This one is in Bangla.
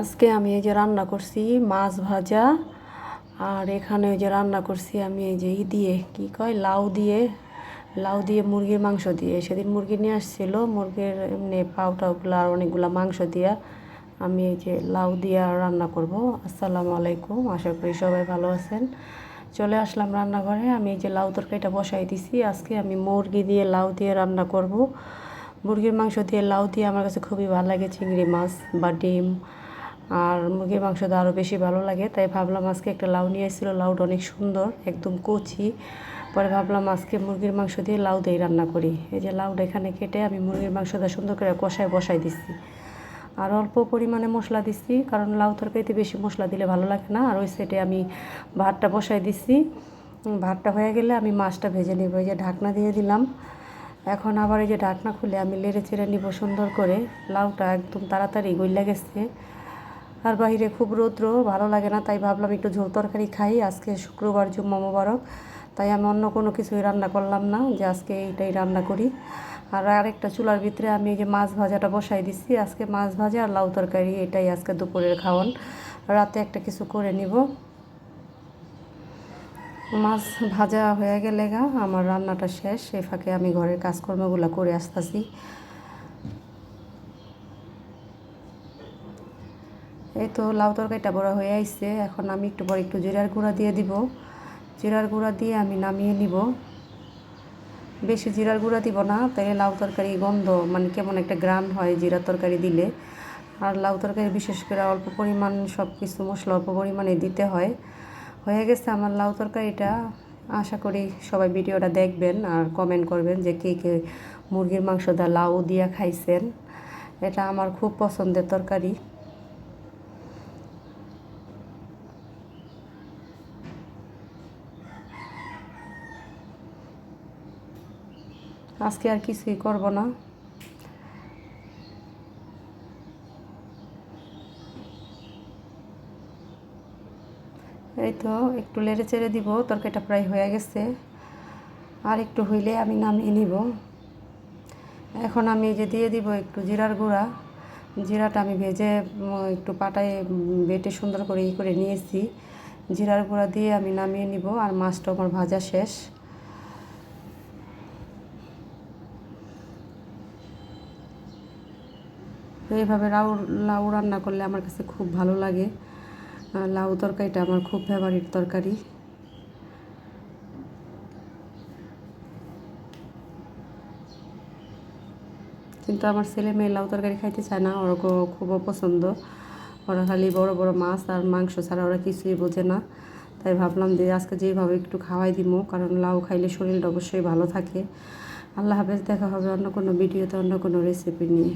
আজকে আমি এই যে রান্না করছি মাছ ভাজা, আর এখানে ওই যে রান্না করছি আমি এই যে ই দিয়ে, কি কয়, লাউ দিয়ে লাউ দিয়ে মুরগির মাংস দিয়ে। সেদিন মুরগি নিয়ে আসছিল, মুরগির এমনি পাউটাগুলো আর অনেকগুলো মাংস দিয়া আমি এই যে লাউ দিয়া রান্না করব। আসসালামু আলাইকুম, আশা করি সবাই ভালো আছেন। চলে আসলাম রান্নাঘরে, আমি এই যে লাউ তরকারিটা বসাই দিছি। আজকে আমি মুরগি দিয়ে লাউ দিয়ে রান্না করব। মুরগির মাংস দিয়ে লাউ দিয়ে আমার কাছে খুবই ভালো লাগে, চিংড়ি মাছ বা ডিম আর মুরগির মাংসটা আরও বেশি ভালো লাগে, তাই ভাবলাম আজকে একটা লাউ নিয়ে এসেছিল লাউটা অনেক সুন্দর, একদম কচি। পরে ভাবলাম আজকে মুরগির মাংস দিয়ে লাউ দিয়ে রান্না করি। এই যে লাউটা এখানে কেটে আমি মুরগির মাংসটা সুন্দর করে কষায় বসাই দিচ্ছি। আর অল্প পরিমাণে মশলা দিচ্ছি, কারণ লাউ তরকারিতে বেশি মশলা দিলে ভালো লাগে না। আর ওই সাইডে আমি ভাতটা বসাই দিচ্ছি। ভাতটা হয়ে গেলে আমি মাছটা ভেজে নেব। এই যে ঢাকনা দিয়ে দিলাম। এখন আবার এই যে ঢাকনা খুলে আমি লেড়ে চেড়ে নিব সুন্দর করে। লাউটা একদম তাড়াতাড়ি গইলা গেছে। আর বাইরে খুব রৌদ্র, ভালো লাগে না, তাই ভাবলাম একটু ঝোল তরকারি খাই। আজকে শুক্রবার জুম্মা মোবারক, তাই আমি অন্য কোনো কিছুই রান্না করলাম না, যে আজকে এইটাই রান্না করি। আর আরেকটা চুলার ভিতরে আমি এই যে মাছ ভাজাটা বসাই দিচ্ছি আজকে মাছ ভাজা আর লাউ তরকারি, এটাই আজকে দুপুরের খাওয়ান। রাতে একটা কিছু করে নিব। মাছ ভাজা হয়ে গেলে গা, আমার রান্নাটা শেষ সে ফাঁকে আমি ঘরের কাজকর্মগুলো করে আসতেছি। এই তো লাউ তরকারিটা বড় হয়ে আসছে এখন আমি একটু পর একটু জিরার গুঁড়া দিয়ে দিব। জিরার গুঁড়া দিয়ে আমি নামিয়ে নিব। বেশি জিরার গুঁড়া দিব না তাই লাউ তরকারি গন্ধ মানে কেমন একটা গ্রান হয় জিরা তরকারি দিলে। আর লাউ তরকারি বিশেষ করে অল্প পরিমাণ সব কিছু মশলা অল্প পরিমাণে দিতে হয়। হয়ে গেছে আমার লাউ তরকারিটা। আশা করি সবাই ভিডিওটা দেখবেন আর কমেন্ট করবেন যে কে কে মুরগির মাংস দা লাউ দিয়া খাইছেন। এটা আমার খুব পছন্দের তরকারি। আজকে আর কিছুই করব না। এই তো একটু লেড়ে চেড়ে দিব, তরকারিটা প্রায় হয়ে গেছে। আর একটু হইলে আমি নামিয়ে নিব। এখন আমি যে দিয়ে দিব একটু জিরার গুঁড়া। জিরাটা আমি ভেজে একটু পাটায় বেটে সুন্দর করে ই করে নিয়েছি। জিরার গুঁড়া দিয়ে আমি নামিয়ে নিব, আর মাছটা আমার ভাজা শেষ। এইভাবে লাউ লাউ রান্না করলে আমার কাছে খুব ভালো লাগে। লাউ তরকারিটা আমার খুব ফেভারিট তরকারি। কিন্তু আমার ছেলে মেয়ে লাউ তরকারি খাইতে চায় না, ওরা খুব অপছন্দ। ওরা খালি বড় বড় মাছ আর মাংস ছাড়া ওরা কিছুই বোঝে না। তাই ভাবলাম যে আজকে যেভাবে একটু খাওয়াই দিব কারণ লাউ খাইলে শরীরটা অবশ্যই ভালো থাকে। আল্লাহ হাফেজ, দেখা হবে অন্য কোনো ভিডিওতে, অন্য কোনো রেসিপি নিয়ে।